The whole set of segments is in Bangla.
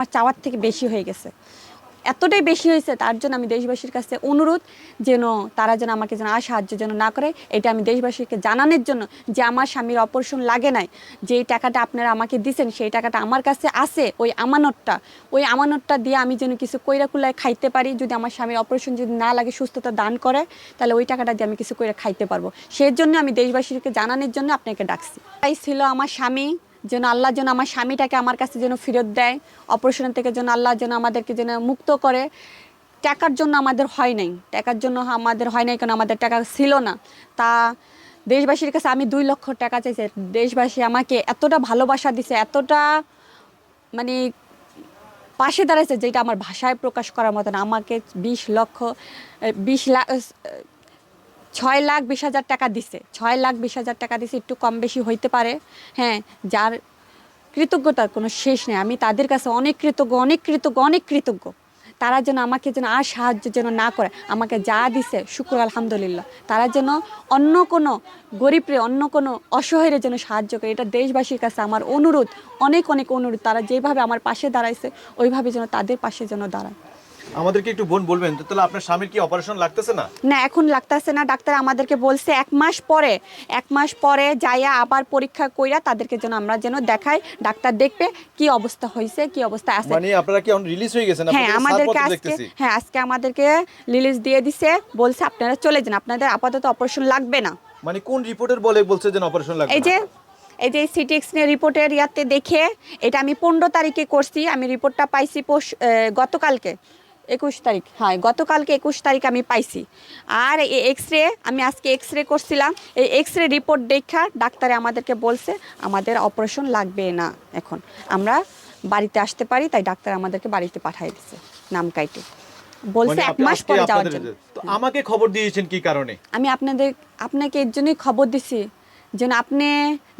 আমার চাওয়ার থেকে বেশি হয়ে গেছে। এতটাই বেশি হয়েছে, তার জন্য আমি দেশবাসীর কাছে অনুরোধ যেন তারা যেন আমাকে যেন আর সাহায্য যেন না করে। এটা আমি দেশবাসীকে জানানোর জন্য যে আমার স্বামীর অপারেশন লাগে নাই, যে টাকাটা আপনারা আমাকে দিছেন, সেই টাকাটা আমার কাছে আছে, ওই আমানতটা। ওই আমানতটা দিয়ে আমি যেন কিছু কইরা কুলায় খাইতে পারি, যদি আমার স্বামীর অপারেশন যদি না লাগে, সুস্থতা দান করে, তাহলে ওই টাকাটা দিয়ে আমি কিছু কইরা খাইতে পারব। সেই জন্য আমি দেশবাসীকে জানানোর জন্য আপনাকে ডাকছি। তাই ছিল আমার স্বামী যেন আল্লাহ যেন আমার স্বামীটাকে আমার কাছে যেন ফেরত দেয় অপারেশন থেকে যেন আল্লাহ যেন আমাদেরকে যেন মুক্ত করে। টাকার জন্য আমাদের হয় নাই, টাকার জন্য আমাদের হয় নাই কারণ আমাদের টাকা ছিল না। তা দেশবাসীর কাছে আমি দুই লক্ষ টাকা চাইছি দেশবাসী আমাকে এতটা ভালোবাসা দিছে, এতটা মানে পাশে দাঁড়াইছে যেটা আমার ভাষায় প্রকাশ করার মতন। আমাকে বিশ লক্ষ, বিশ লাখ ছয় লাখ বিশ হাজার টাকা দিছে। ছয় লাখ বিশ হাজার টাকা দিছে, একটু কম বেশি হইতে পারে। হ্যাঁ যার কৃতজ্ঞতার কোনো শেষ নেই। আমি তাদের কাছে অনেক কৃতজ্ঞ অনেক কৃতজ্ঞ অনেক কৃতজ্ঞ। তারা যেন আমাকে যেন আর সাহায্য যেন না করে, আমাকে যা দিছে, শুক্র, আলহামদুলিল্লাহ। তারা যেন অন্য কোনো গরিবরে, অন্য কোনো অসহায়ের যেন সাহায্য করে। এটা দেশবাসীর কাছে আমার অনুরোধ, অনেক অনেক অনুরোধ। তারা যেভাবে আমার পাশে দাঁড়াইছে, ওইভাবে যেন তাদের পাশে যেন দাঁড়ায়। আমাদেরকে একটু বোন বলবেন তাহলে আপনার স্বামীর কি অপারেশন লাগতেছে না? না এখন লাগতেছে না। ডাক্তার আমাদেরকে বলছে এক মাস পরে এক মাস পরে যাইয়া আবার পরীক্ষা কইরা তাদেরকে যেন আমরা যেন দেখাই। ডাক্তার দেখবে কি অবস্থা হয়েছে কি অবস্থা আছে। মানে আপনারা কি রিলিজ হয়ে গেছেন? হ্যাঁ আমাদেরকে আজকে হ্যাঁ আজকে আমাদেরকে রিলিজ দিয়ে দিছে বলছে আপনারা চলে যান। আপনাদের আপাতত অপারেশন লাগবে না। মানে কোন রিপোর্টের বলে বলছে যে অপারেশন লাগবে এই যে এই যে সিটি এক্সনের রিপোর্টের ইয়াতে দেখে এটা আমি পনেরো তারিখে করছি। আমি রিপোর্টটা পাইছি গতকালকে। একুশ তারিখ হ্যাঁ গতকালকে একুশ তারিখ আমি পাইছি। আর এই এক্স রে আমি আজকে এক্স রে করছিলাম। এই এক্স রে রিপোর্ট দেখা ডাক্তারে আমাদেরকে বলছে আমাদের অপারেশন লাগবে না এখন। আমরা বাড়িতে আসতে পারি তাই ডাক্তার আমাদেরকে বাড়িতে পাঠিয়ে দিছে নাম কাইটে। বলছে মানে এক মাস পরে যাওয়ার জন্য। তো আমাকে খবর দিয়েছেন কি কারণে? আমি আপনাদের আপনাকে এর জন্যই খবর দিছি। যেন আপনি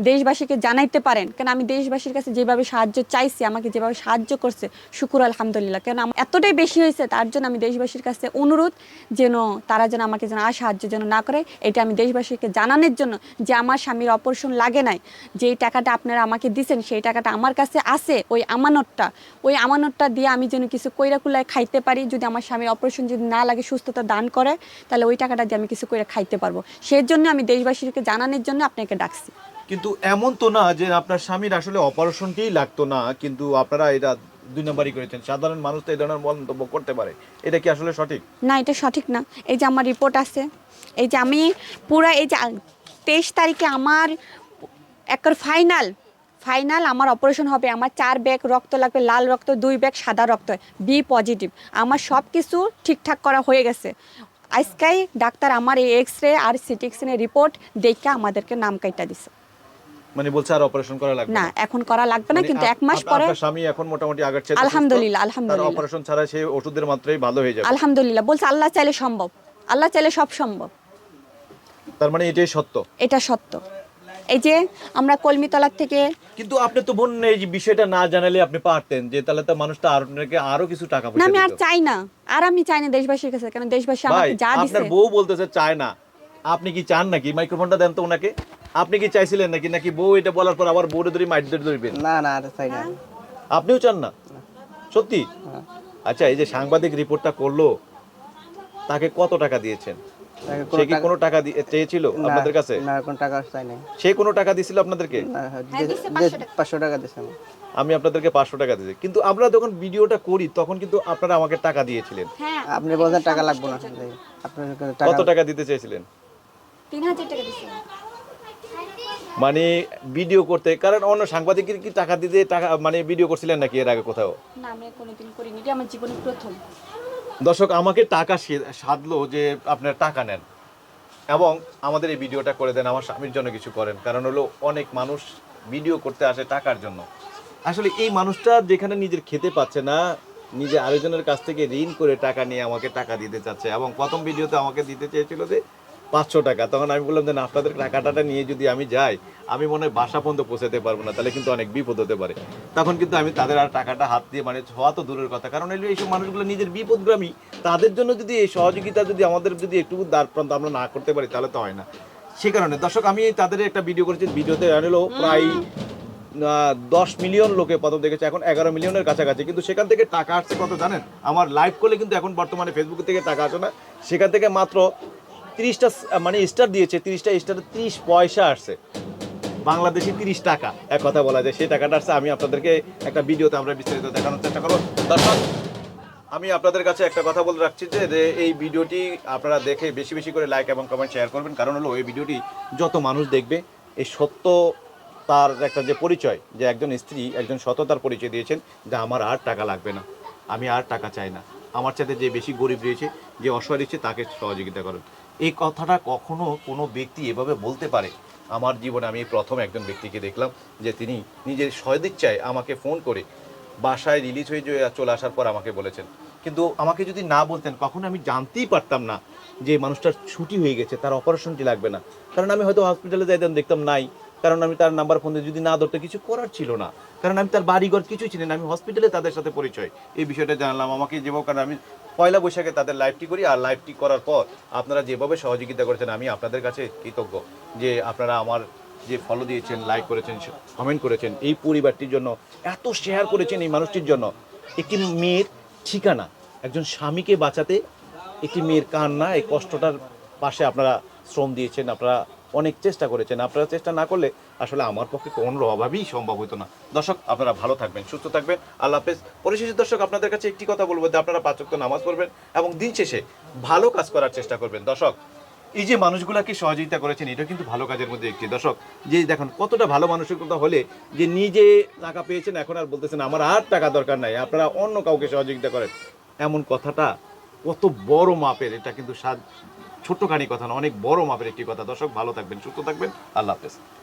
দেশবাসীকে জানাইতে পারেন। কেন আমি দেশবাসীর কাছে যেভাবে সাহায্য চাইছি, আমাকে যেভাবে সাহায্য করছে, শুকুর আলহামদুলিল্লাহ। কেন আমার এতটাই বেশি হয়েছে, তার জন্য আমি দেশবাসীর কাছে অনুরোধ যেন তারা যেন আমাকে যেন আর সাহায্য যেন না করে। এটা আমি দেশবাসীকে জানানোর জন্য যে আমার স্বামীর অপারেশন লাগে নাই, যে টাকাটা আপনারা আমাকে দিছেন, সেই টাকাটা আমার কাছে আছে, ওই আমানতটা। ওই আমানতটা দিয়ে আমি যেন কিছু কইরা কুলায় খাইতে পারি, যদি আমার স্বামীর অপারেশন যদি না লাগে, সুস্থতা দান করে, তাহলে ওই টাকাটা দিয়ে আমি কিছু কইরা খাইতে পারব। সেই জন্য আমি দেশবাসীকে জানানোর জন্য আপনাকে ডাকছি। কিন্তু এমন তো না যে আপনার স্বামীর আসলে অপারেশনটিই লাগতো না কিন্তু আপনারা এটা দুই নম্বরই করেছেন। সাধারণ মানুষ তো এই ধরনের মন্তব্য করতে পারে। এটা কি আসলে সঠিক? না এটা সঠিক না। এই যে আমার রিপোর্ট আছে এই যে আমি পুরা এই যে তেইশ তারিখে আমার একর ফাইনাল ফাইনাল আমার অপারেশন হবে। আমার চার ব্যাগ রক্ত লাগবে লাল রক্ত দুই ব্যাগ সাদা রক্ত বি পজিটিভ আমার সব কিছু ঠিকঠাক করা হয়ে গেছে। আজকাই ডাক্তার আমার এই এক্স রে আর সিটি এক্সরে রিপোর্ট দেখে আমাদেরকে নাম কাইটা দিছে। মানে বলছে আর অপারেশন করা লাগবে না এখন করা লাগবে না মানে কিন্তু এক মাস পরে আপনার স্বামী এখন মোটামুটি আগের চেয়ে আলহামদুলিল্লাহ। অপারেশন ছাড়া সে ওষুধের মাত্রাই ভালো হয়ে যাবে। আলহামদুলিল্লাহ বলছে আল্লাহ চাইলে সম্ভব। আল্লাহ চাইলে সব সম্ভব। তার মানে এটাই সত্য। এটা সত্য। এই যে আমরা কলমিতলার থেকে কিন্তু আপনি তো বোন এই যে বিষয়টা না জানালে আপনি পারতেন যে তাহলে তো মানুষটা আরও আপনাকে আরও কিছু টাকা না আমি আর চাই না। আর আমি চাই না দেশবাসীর কাছে কেন দেশবাসী আমাকে যা দিছে। আপনার বউ বলতেছে চায় না। আপনি কি চান নাকি? মাইক্রোফোনটা দেন তো ওনাকে। আপনি কি চাইছিলেন নাকি? নাকি বউ এটা বলার পর আবার বউরে ধরে মাইট ধরে ধরবেন? না না আর চাই না। আপনিও চান না? সত্যি? আচ্ছা এই যে সাংবাদিক রিপোর্টটা করল তাকে কত টাকা দিয়েছেন? সে কি কোনো টাকা দিয়ে- চেয়েছিল না, আপনাদের কাছে? না কোনো টাকা চাই নাই। সে কোনো টাকা দিছিল আপনাদেরকে? হ্যাঁ, হ্যাঁ, যে- দিছে যে 500 টাকা। পাঁচশো টাকা আমার। আমি আপনাদেরকে পাঁচশো টাকা দিয়েছি কিন্তু আমরা যখন ভিডিওটা করি তখন কিন্তু আপনারা আমাকে টাকা দিয়েছিলেন। হ্যাঁ আপনি বলছেন টাকা লাগবে না। আপনার কত টাকা দিতে চেয়েছিলেন? তিন হাজার টাকা দিছে। মানে ভিডিও করতে কারণ অন্য সাংবাদিকের কি টাকা দিতে টাকা মানে ভিডিও করছিলেন নাকি এর আগে কোথাও? না আমি কোনোদিন করিনি। এটা আমার জীবনের প্রথম। দর্শক, আমাকে টাকা সাধলো যে আপনার টাকা নেন এবং আমাদের এই ভিডিওটা করে দেন, আমার স্বামীর জন্য কিছু করেন। কারণ হলো অনেক মানুষ ভিডিও করতে আসে টাকার জন্য। আসলে এই মানুষটা যেখানে নিজের খেতে পাচ্ছে না নিজের আরেকজনের কাছ থেকে ঋণ করে টাকা নিয়ে আমাকে টাকা দিতে চাচ্ছে এবং প্রথম ভিডিওতে আমাকে দিতে চেয়েছিল যে পাঁচশো টাকা তখন আমি বললাম যে না আপনাদের টাকাটা নিয়ে যদি আমি যাই আমি মনে হয় বাসা পর্যন্ত পৌঁছাতে পারব না তাহলে কিন্তু অনেক বিপদ হতে পারে। তখন কিন্তু আমি তাদের আর টাকাটা হাত দিয়ে মানে হওয়া তো দূরের কথা কারণ এই এইসব মানুষগুলো নিজের বিপদগ্রামী তাদের জন্য যদি এই সহযোগিতা যদি আমাদের যদি একটু দ্বার প্রান্ত আমরা না করতে পারি তাহলে তো হয় না। সে কারণে দর্শক আমি তাদের একটা ভিডিও করেছি ভিডিওতে হলো প্রায় দশ মিলিয়ন লোকে প্রথম দেখেছে এখন এগারো মিলিয়নের কাছাকাছি কিন্তু সেখান থেকে টাকা আসছে কত জানেন? আমার লাইভ করলে কিন্তু এখন বর্তমানে ফেসবুক থেকে টাকা আসে না সেখান থেকে মাত্র তিরিশটা মানে স্টার দিয়েছে, তিরিশটা স্টারে তিরিশ পয়সা আসছে। বাংলাদেশি তিরিশ টাকা। এক কথা বলা যায়, সেই টাকাটা আসছে, আমি আপনাদেরকে একটা ভিডিওতে আমরা বিস্তারিত দেখানোর চেষ্টা করব। দর্শক, আমি আপনাদের কাছে একটা কথা বলে রাখছি যে এই ভিডিওটি আপনারা দেখে বেশি বেশি করে লাইক এবং কমেন্ট শেয়ার করবেন। কারণ হলো, এই ভিডিওটি যত মানুষ দেখবে, এই সত্য তার একটা যে পরিচয়, যে একজন স্ত্রী, একজন সততার পরিচয় দিয়েছেন, যে আমার আর টাকা লাগবে না। আমি আর টাকা চাই না। আমার সাথে যে বেশি গরিব রয়েছে, যে অসহায় রয়েছে, তাকে সহযোগিতা করেন। এই কথাটা কখনো কোনো ব্যক্তি এভাবে বলতে পারে। আমার জীবনে আমি প্রথম একজন ব্যক্তিকে দেখলাম যে তিনি নিজের সদিচ্ছায় আমাকে ফোন করে বাসায় রিলিজ হয়ে চলে আসার পর আমাকে বলেছেন। কিন্তু আমাকে যদি না বলতেন, কখনো আমি জানতেই পারতাম না যে মানুষটার ছুটি হয়ে গেছে, তার অপারেশনটি লাগবে না। কারণ আমি হয়তো হসপিটালে যাইতাম, দেখতাম নাই। কারণ আমি তার নাম্বার ফোন দিয়ে যদি না ধরতে, কিছু করার ছিল না। কারণ আমি তার বাড়িঘর কিছুই ছিলেন আমি হসপিটালে তাদের সাথে পরিচয়। এই বিষয়টা জানলাম। আমাকে যেভাবে, কারণ আমি পয়লা বৈশাখে তাদের লাইভটি করি, আর লাইভটি করার পর আপনারা যেভাবে সহযোগিতা করেছেন, আমি আপনাদের কাছে কৃতজ্ঞ যে আপনারা আমার যে ফলো দিয়েছেন লাইক করেছেন কমেন্ট করেছেন, এই পরিবারটির জন্য, এত শেয়ার করেছেন এই মানুষটির জন্য। একটি মেয়ের ঠিকানা, একজন স্বামীকে বাঁচাতে একটি মেয়ের কান্না, এই কষ্টটার পাশে আপনারা শ্রম দিয়েছেন, আপনারা অনেক চেষ্টা করেছেন। আপনারা চেষ্টা না করলে আসলে আমার পক্ষে কোনোভাবেই সম্ভব হতো না। দর্শক, আপনারা ভালো থাকবেন, সুস্থ থাকবেন। আল্লাহ হাফেজ। পরিশেষে দর্শক, আপনাদের কাছে একটি কথা বলব যে আপনারা পাঁচ ওয়াক্ত নামাজ পড়বেন এবং দিন শেষে ভালো কাজ করার চেষ্টা করবেন। দর্শক, এই যে মানুষগুলাকে সহযোগিতা করেছেন, এটা কিন্তু ভালো কাজের মধ্যে একটি। দর্শক, যে দেখুন, কতটা ভালো মানসিকতা হলে যে নিজে টাকা পেয়েছেন, এখন আর বলতেছেন, আমার আর টাকা দরকার নাই, আপনারা অন্য কাউকে সহযোগিতা করেন। এমন কথাটা কত বড় মাপের, এটা কিন্তু ছোট্টখানি কথা না, অনেক বড় মাপের একটি কথা। দর্শক, ভালো থাকবেন, সুস্থ থাকবেন। আল্লাহ হাফেজ।